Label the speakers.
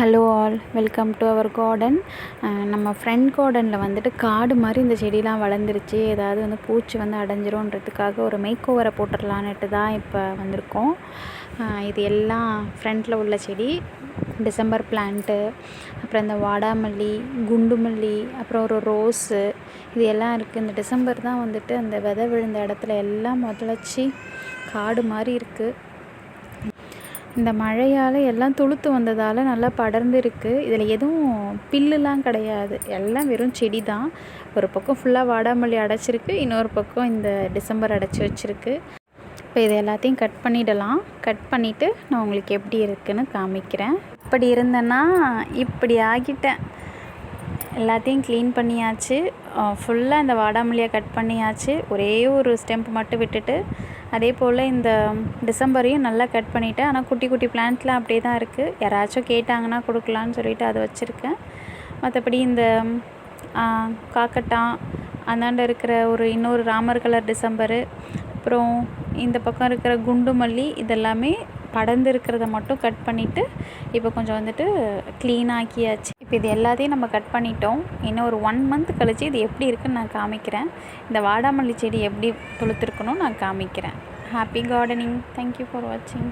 Speaker 1: Hello all welcome to our garden நம்ம friend கார்டனில் வந்துட்டு காடு மாதிரி இந்த செடிலாம் வளர்ந்துருச்சு. ஏதாவது வந்து பூச்சி வந்து அடைஞ்சிரும்ன்றதுக்காக ஒரு மேக் ஓவரை போட்டுடலான்ட்டு தான் இப்போ வந்திருக்கோம். இது எல்லாம் ஃப்ரண்ட்டில் உள்ள செடி. டிசம்பர் பிளான்ட்டு அப்புறம் இந்த வாடாமல்லி குண்டுமல்லி அப்புறம் ஒரு ரோஸு இது எல்லாம் இருக்குது இந்த டிசம்பர் தான் வந்துட்டு அந்த விதை விழுந்த இடத்துல எல்லாம் முதலச்சி காடு மாதிரி இருக்குது இந்த மழையால் எல்லாம் துளுத்து வந்ததால் நல்லா படர்ந்து இருக்குது இதில் எதுவும் பில்லுலாம் கிடையாது. எல்லாம் வெறும் செடி தான் ஒரு பக்கம் ஃபுல்லாக வாடாமல்லி அடைச்சிருக்கு. இன்னொரு பக்கம் இந்த டிசம்பர் அடைச்சி வச்சுருக்கு. இப்போ இது எல்லாத்தையும் கட் பண்ணிடலாம். கட் பண்ணிவிட்டு நான் உங்களுக்கு எப்படி இருக்குன்னு காமிக்கிறேன். இப்படி இருந்தேன்னா இப்படி ஆகிட்டேன். எல்லாத்தையும் க்ளீன் பண்ணியாச்சு. ஃபுல்லாக இந்த வாடாமல்லியை கட் பண்ணியாச்சு. ஒரே ஒரு ஸ்டெம்ப் மட்டும் விட்டுட்டு அதே போல் இந்த டிசம்பரையும் நல்லா கட் பண்ணிவிட்டேன் ஆனால் குட்டி குட்டி பிளான்ட்லாம் அப்படியே தான் இருக்குது யாராச்சும் கேட்டாங்கன்னா கொடுக்கலான்னு சொல்லிட்டு அதை வச்சுருக்கேன். மற்றபடி இந்த காக்கட்டா காக்கட்டான் அந்தாண்ட இருக்கிற ஒரு இன்னொரு ராமர் கலர் டிசம்பரு அப்புறம் இந்த பக்கம் இருக்கிற குண்டு மல்லி இதெல்லாமே படர்ந்து இருக்கிறத மட்டும் கட் பண்ணிவிட்டு இப்போ கொஞ்சம் வந்துட்டு க்ளீனாக்கியாச்சு இப்போ இது எல்லாத்தையும் நம்ம கட் பண்ணிட்டோம். இன்னும் ஒரு ஒன் மந்த் கழித்து இது எப்படி இருக்குன்னு நான் காமிக்கிறேன். இந்த வாடாமல்லி செடி எப்படி துளுத்துருக்கணும் நான் காமிக்கிறேன். ஹாப்பி கார்டனிங் தேங்க்யூ ஃபார் வாட்சிங்